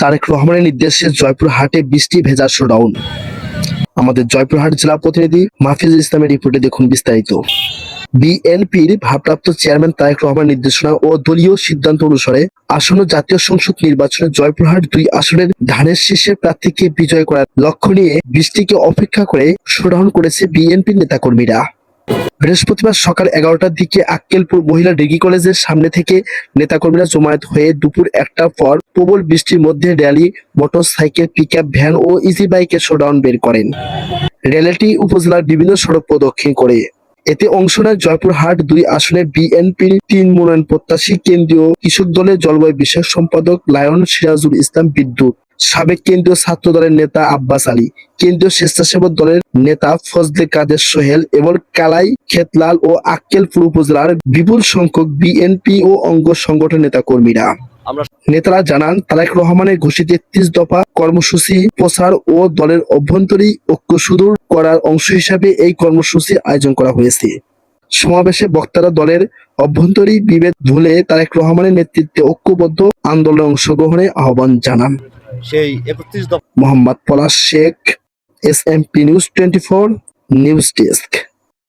তারেক রহমানের নির্দেশে জয়পুর হাটে বৃষ্টি ভেজা শোডাউন আমাদের জয়পুরহাট জেলা প্রতিনিধি মাহফিজুল ইসলামের রিপোর্টে দেখুন বিস্তারিত। বিএনপির ভারপ্রাপ্ত চেয়ারম্যান তারেক রহমান নির্দেশনা ও দলীয় সিদ্ধান্ত অনুসারে আসন্ন জাতীয় সংসদ নির্বাচনে জয়পুরহাট দুই আসনের ধানের শীর্ষের প্রার্থীকে বিজয় করার লক্ষ্য নিয়ে বৃষ্টিকে অপেক্ষা করে শোডাউন করেছে বিএনপির নেতাকর্মীরা। বৃহস্পতিবার সকাল এগারোটার দিকে আক্কেলপুর মহিলা ডিগ্রি কলেজের সামনে থেকে নেতাকর্মীরা জমায়েত হয়ে দুপুর একটার পর প্রবল বৃষ্টির মধ্যে rally motorcycle pick van ও ইজি বাইকের শোডাউন বের করেন। র্যালিটি উপজেলার বিভিন্ন সড়ক প্রদক্ষিণ করে। এতে অংশ নেয় জয়পুরহাট দুই আসনে বিএনপির তিন মনোনয়ন প্রত্যাশী কেন্দ্রীয় কৃষক দলের জলবায়ু বিষয়ক সম্পাদক লায়ন সিরাজুল ইসলাম বিদ্যুৎ। সাবেক কেন্দ্রীয় ছাত্র দলের নেতা আব্বাস আলী কেন্দ্রীয় স্বেচ্ছাসেবক দলের নেতা ফজলে কাদের সোহেল এবং কালাই খেতলাল ও আক্কেলপুর উপজেলার বিপুল সংখ্যক বিএনপি ও অঙ্গ সংগঠন নেতা কর্মীরা নেতারা জানান তারেক রহমানের ঘোষিত একত্রিশ দফা কর্মসূচি প্রচার ও দলের অভ্যন্তরীণ ঐক্য সুদূর করার অংশ হিসাবে এই কর্মসূচি আয়োজন করা হয়েছে। সমাবেশে বক্তারা দলের অভ্যন্তরীণ বিভেদ ভুলে তারেক রহমানের নেতৃত্বে ঐক্যবদ্ধ আন্দোলনে অংশগ্রহণে আহ্বান জানান। সেই একত্রিশ Mohammad Palash Sheikh S M P news twenty four news desk